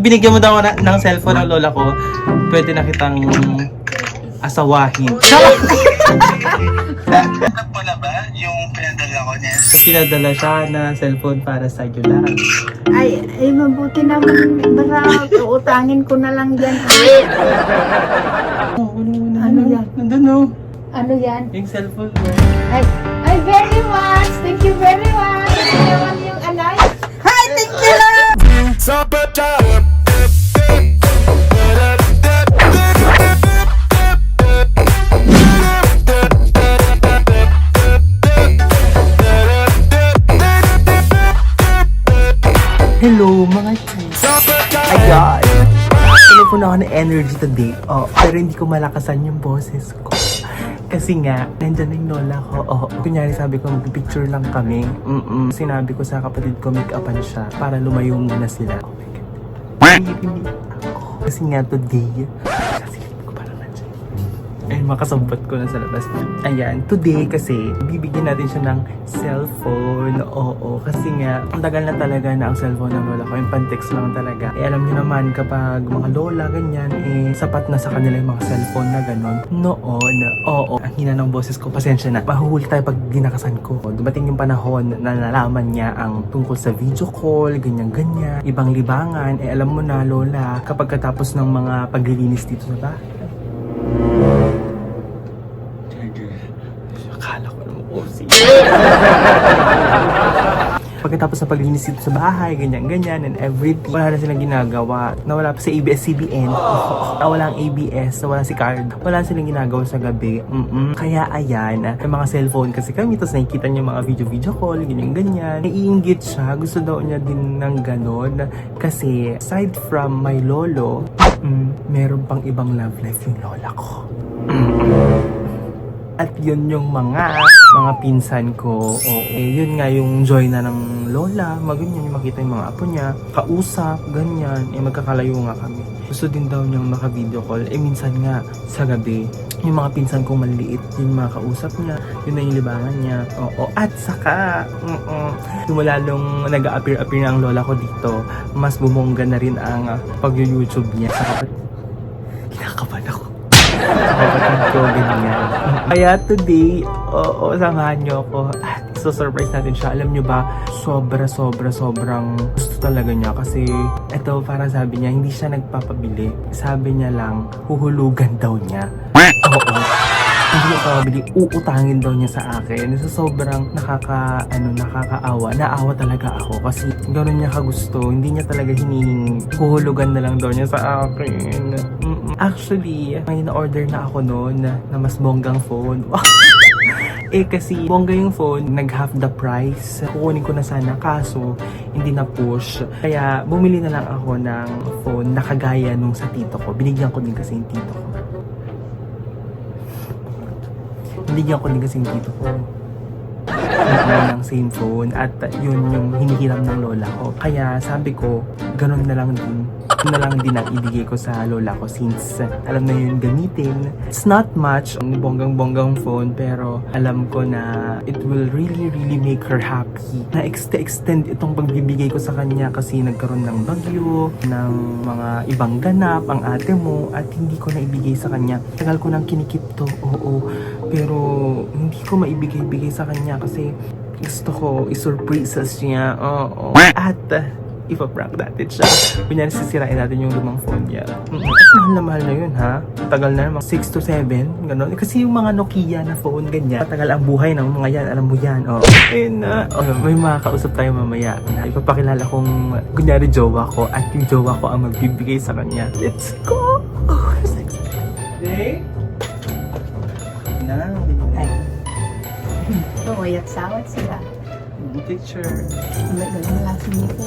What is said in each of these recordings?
Binigyan mo daw ako na, ng cellphone ng lola ko, pwede na kitang asawahin. Alam mo na ba yung pinadala ko niya? Pinadala siya na cellphone para sa iyo lang. Ay, ay mabuti naman. Baka utangin ko na lang yan. Oh, ano, ano, Ano yan? Nandun oh. Ano yan? Yung cellphone mo. Ay, ay, very much. Thank you today. Oh, pero hindi ko malakasan yung boses ko. Kasi nga, nandyan na yung lola ko. Oo. Kunyari sabi ko, mag-picture lang kami. Mm-mm. Sinabi ko sa kapatid ko, make-upan siya para lumayo muna sila. Oh my God. Hindi, hindi ako. Kasi nga today, Ay, makasabot ko na sa labas. Ayan, today kasi, bibigyan natin siya ng cellphone. Oo, kasi nga, ang tagal na talaga na ang cellphone ng lola ko. Yung pantext lang talaga. Eh, alam niyo naman, kapag mga lola, ganyan, eh, sapat na sa kanila yung mga cellphone na gano'n. Noon, oo, ang hina ng boses ko, pasensya na. Mahuhuli tayo pag dinakasan ko. Dumating yung panahon na nalaman niya ang tungkol sa video call, ganyan-ganyan, ibang libangan. Eh, alam mo na, lola, kapag katapos ng mga paglilinis dito sa bahay, Pagkatapos ng paglinis dito sa bahay, ganyan-ganyan and everything, wala na silang ginagawa. Nawala pa sa ABS-CBN. Nawala ang ABS, nawala si card. Wala na silang ginagawa sa gabi. Mm-mm. Kaya ayan, may mga cellphone kasi kami, tapos nakikita niya mga video-video call, ganyan-ganyan. Naiingit siya, gusto daw niya din ng ganon. Kasi aside from my lolo, mm, meron pang ibang love life yung lola ko. At yun yung mga mga pinsan ko. O, eh, yun nga yung joy na ng lola. Maganyan yung makita yung mga apo niya. Kausap, ganyan. Eh, magkakalayo nga kami. Gusto din daw niyang maka-video call. Eh, minsan nga, sa gabi, yung mga pinsan kong maliliit, yung mga kausap niya, yun na yung libangan niya. Oo. At saka, mm Simula nung nag-appear-appear na ang lola ko dito, mas bumongga na rin ang pag-YouTube niya. Sa kapat... Kinakabahan ako kapatid ko. Kaya today, oo, samahan niyo ako. At so-surprise natin siya. Alam niyo ba, sobra, sobra, sobrang gusto talaga niya. Kasi, eto, para sabi niya, hindi siya nagpapabili. Sabi niya lang, huhulugan daw niya. Oo. Hindi niya papabili, uutangin daw niya sa akin. So, sobrang nakaka, ano, nakakaawa. Naawa talaga ako kasi gano'n niya kagusto. Hindi niya talaga hinihingi. Huhulugan na lang daw niya sa akin. Actually, may na-order na ako noon na mas bonggang phone. Eh kasi bongga yung phone, nag half the price. Kukunin ko na sana kaso hindi na push. Kaya bumili na lang ako ng phone na kagaya nung sa tito ko. Binigyan ko din kasi yung tito ko. Binigyan ko din kasi yung tito ko. Ng same phone at yun yung hinihiram ng lola ko. Kaya sabi ko, ganun na lang din. Na lang din ang ibigay ko sa lola ko since alam na yun gamitin. It's not much, ang bonggang-bonggang phone pero alam ko na it will really really make her happy. Na-extend itong pagbibigay ko sa kanya kasi nagkaroon ng bagyo, ng mga ibang ganap ang ate mo at hindi ko na ibigay sa kanya. Tagal ko nang kinikip to, oo. Pero hindi ko maibigay-bigay sa kanya kasi gusto ko isurprises niya. Oo. At ipaprank natin siya. Kunyari sisirain natin yung lumang phone niya. Mm, At mahal na mahal na yun ha. Tagal na naman. 6 to 7. Ganon. Kasi yung mga Nokia na phone, ganyan. Matagal ang buhay ng mga yan. Alam mo yan. Oh. Ayun na. Oh, may makakausap tayo mamaya. Ipapakilala kong kunyari jowa ko at yung jowa ko ang magbibigay sa kanya. Let's go! Oh, sexy. Hey? Na, Tumayat sawat sila. picture. Malasin niyo po.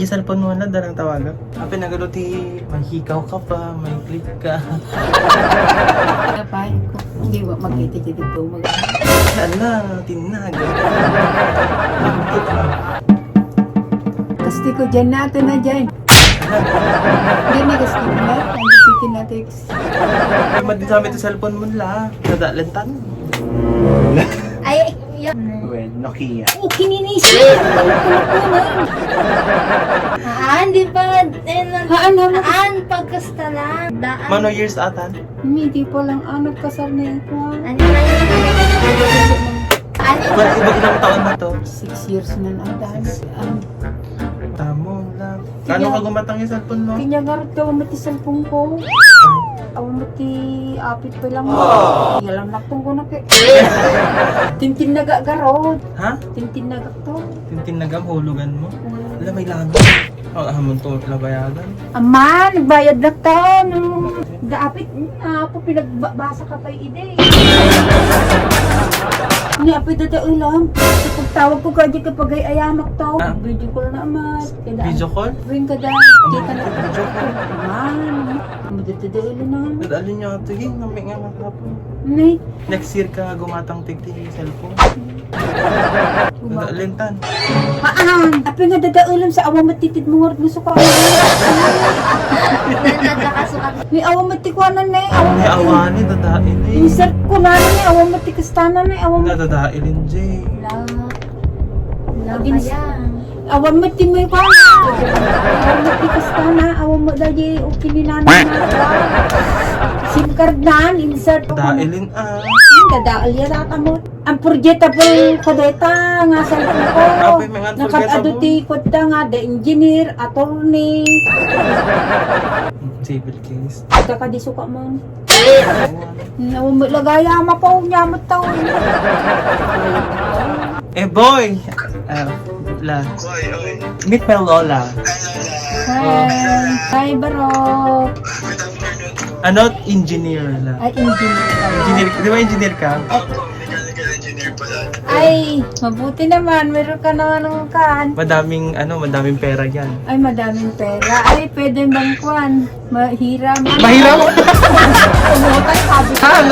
Yung cellphone mo na, darang tawagan. Ah, pinagalo ti, may hikaw ka pa, may click ka. Kapay ko. Hindi ba magkitikitig po mag Ala, tinag. Ko dyan natin na dyan. Hindi na kasti ko na. Nandisitin natin. Ay, madin sa amin ito cellphone mo nila. Nadalantan. Ay, yan. gawin? Nokia. Oh, kininisi. Haan, di ba? Eh, Haan, haan. Haan, pagkasta lang. Daan. Mano years atan? Hindi pa lang anak kasar na ito. Ano na yun? Ano Well, iba ilang taon na to? Six years na na dahil. Um, Tamo lang. Kano ka gumatang yung cellphone mo? kinyagarot ka mati cellphone ko. Mati apit pa lang. Yalang naktong ko na kay. Tintin na gagarot. Ha? Tintin na to. Tintinagam, hulugan mo? Wala, may lago. Ang ahamon to, labayagan. Ama, nagbayad na to. Nung daapit, na po pinagbasa ka pa ide. Ni apit na tayo lang. Kapag tawag ko kaya kapag ay ayamak to. Ah. Video call na amat. Video call? Ring ka dahil. Kita na video call. Man, madadadalo na. Nadalin niyo ito, yung namay nga makapon. Nay, Next year ka gumatang tigti yung cellphone. Nadalin tan. Haan! Api nga dadaulam sa awa matitid mo nga gusto ko. May awa matikwanan na eh. Awa Ay, awani, dadain eh. Insert ko na na eh. Awa matikastanan na eh. Awa mat... Nadadailin, Jay. Wala. Wala Maging- pa yan. Awa matimay ko na. Awa matikastana. Awa madali. Okay ni nanay na. SIM card na. Insert ko na. Dadailin ah. Dadaal yan ata mo. Ang forgettable ko deta nga sa ko. Apoy, mga unforgettable. ti ko ta nga the engineer, attorney. Civil case. Kakadiso ka mo. Nawamot lagaya ma pa niya mo taon. Eh, boy! Ah, la. Oy, oy. Meet my lola. Hi. Hi baro. Good afternoon po. Ano? Engineer la. Ay engineer. Engineer, di ba engineer ka? Opo, mechanical engineer pala. Ay, mabuti naman. Meron ka naman ng kan. Madaming, ano, madaming pera yan. Ay, madaming pera. Ay, pwede bang kwan? Mahiram. Mahiram? Umutan, sabi ko. Ay,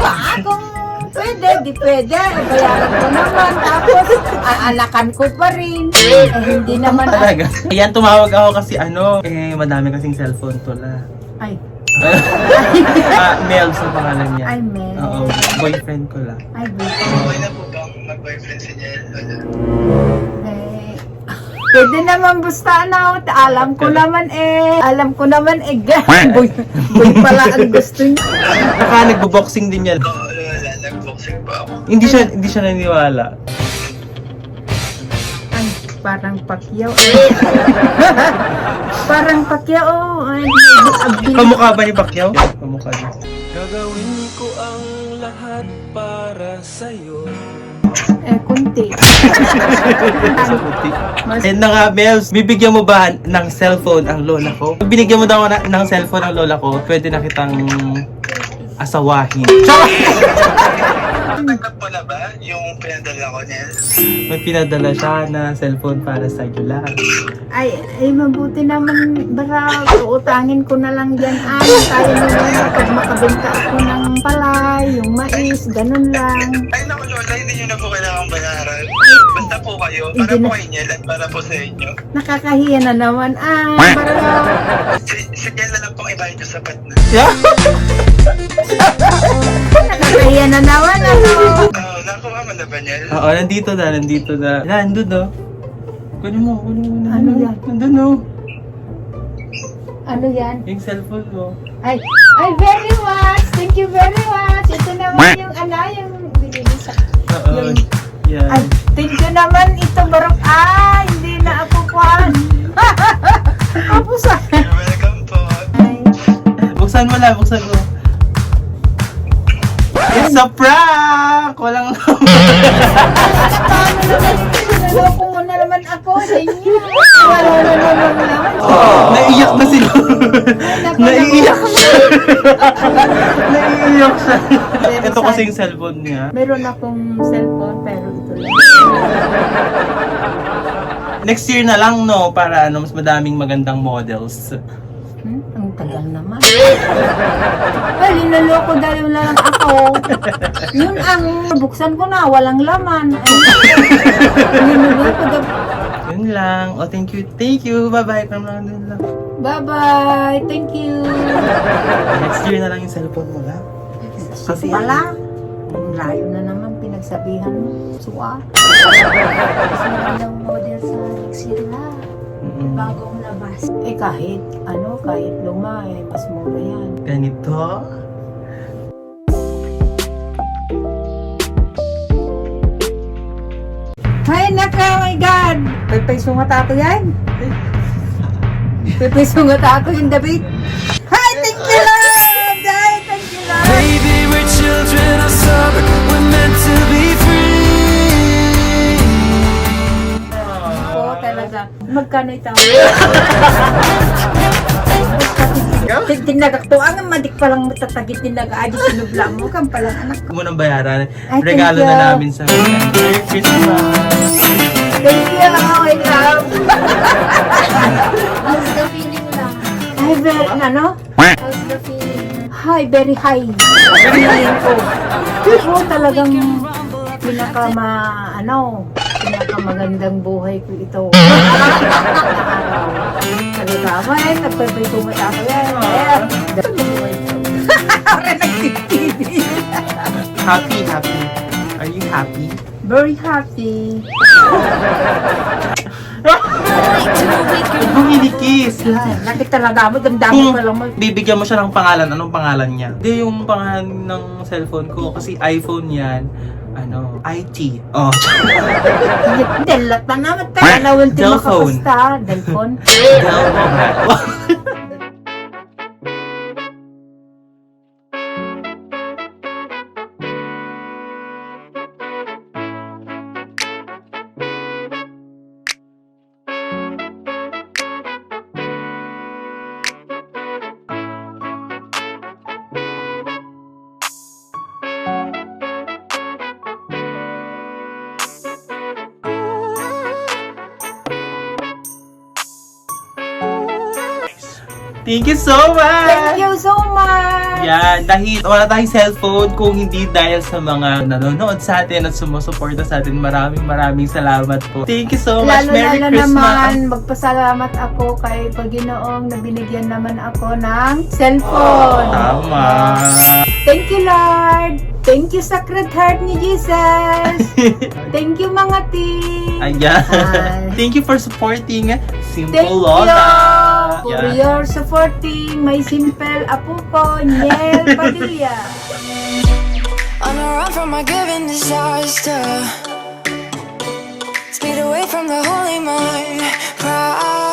ba? Kung pwede, di pwede. Eh, bayaran ko naman. Tapos, aanakan ko pa rin. Eh, hindi naman. Talaga. Ayan, tumawag ako kasi ano, eh, madami kasing cellphone to la. Ay, ah, Mel sa pangalan niya. ay, Mel. Oo, boyfriend ko la. Ay, buti. Okay na po bang mag-boyfriend si? Ano? Eh, pwede naman basta na. Alam ko naman eh. Alam ko naman eh. Boy, boy pala ang gusto niya. Baka nagbo-boxing din yan. Nag-boxing pa ako. Hindi siya, hindi siya naniniwala. Ay, parang pakyaw. parang pakyaw. Ay, Kamukha ba ni Pacquiao? Kamukha niya. Gagawin ko ang lahat para sa'yo Eh, kunti. Mas- Eh na nga, Mels, bibigyan mo ba ng cellphone ang lola ko? Pag binigyan mo daw na, ng cellphone ang lola ko, pwede na kitang asawahin. Natanggap mo na ba yung pinadala ko, Niel? May pinadala siya na cellphone para sa lang. Ay, ay, mabuti naman. Bara, uutangin ko na lang yan. Ay, kaya mo na pag makabenta ako ng palay, yung mais, ganun lang. Ay, naku, Lola, hindi nyo na po kailangan bayaran. Basta po kayo, para Hindi po na- kay Niel at para po sa inyo. Nakakahiya na naman. Ay, para, Si, si Niel na lang pong ibayad yung sapat na. Yeah? nakakahiya na naman. Ano? Oo, nakuha mo na ba, Niel? Oo, nandito na, nandito na. Nandun no. Kunin mo, kunin mo. nandun, Ano no. yan? Nandun no. Ano yan? Yung cellphone mo. Ay, ay, very much. Thank you very much. Ito naman yung ano, yung binili sa... Oo. Yung- Yan. Ay, thank you naman. Ito, barok. Ah, hindi na ako kwan. Ako sa... You're welcome po. Ay, Buksan mo lang, buksan mo. It's a prank! Walang? Naloko mo na naman ako sa inyo. Wala na naman naman. Naiiyak na sila. Naiiyak siya. Naiiyak siya. Ito kasi yung cellphone niya. Meron akong cellphone, pero ito lang. Next year na lang, no? Para ano, mas madaming magandang models. Hmm? Ang tagal naman. Ay, linaloko dahil wala lang ako. Yun ang buksan ko na, walang laman. Linaloko dahil. Yun lang. Oh, thank you. Thank you. Bye-bye. From lang din lang. Bye-bye. Thank you. Next year na lang yung cellphone mo, ha? Kasi pala, ang layo na naman pinag pinagsabihan mo. Suwa. Mas magandang model sa Xirla. Mm-mm. Bagong labas. Eh kahit ano, kahit luma, eh, mas mura yan. Ganito. Ay, naka, oh my God! Pipay sungat ako yan. Pipay sungat ako yung David. Magkano ito? Tinagak to. Ang madik pa lang matatagit tinag Adi sinubla mo. Kang palang anak ko. Huwag mo nang bayaran. Ay, thank Regalo na you. namin sa Merry Christmas. Thank you, oh, my love. How's the feeling lang? Ay, very, ano? How's the feeling? Hi, very high. Feeling ko. Oo, talagang pinaka ma, ano, pinaka magandang buhay ko ito. Nagpapitumat ako yan. Eh, buhay ko. Para nag-TV. Happy, happy. Are you happy? Very happy. Kinikis. Nakita talaga mo, damdamin pa lang mo. bibigyan mo siya ng pangalan, anong pangalan niya? Hindi yung pangalan ng cellphone ko kasi iPhone yan. Ano, IT. Oh. Delat na naman tayo. Alawin ti Cellphone. makakusta. Delphone. Thank you so much! Thank you so much! Yan, dahil wala tayong cellphone kung hindi dahil sa mga nanonood sa atin at sumusuporta sa atin. Maraming maraming salamat po. Thank you so much. Lalo Merry lalo Christmas. naman, magpasalamat ako kay Paginoong na binigyan naman ako ng cellphone. Tama. Thank you, Lord! Thank you, Sacred Heart ni Jesus! Thank you, mga team! Ayan. Ay. Thank you for supporting Simple Thank you Lola. for Yan. your supporting my simple apo ko, Niel Padilla. On a run from my given disaster. Speed away from the holy mind. Proud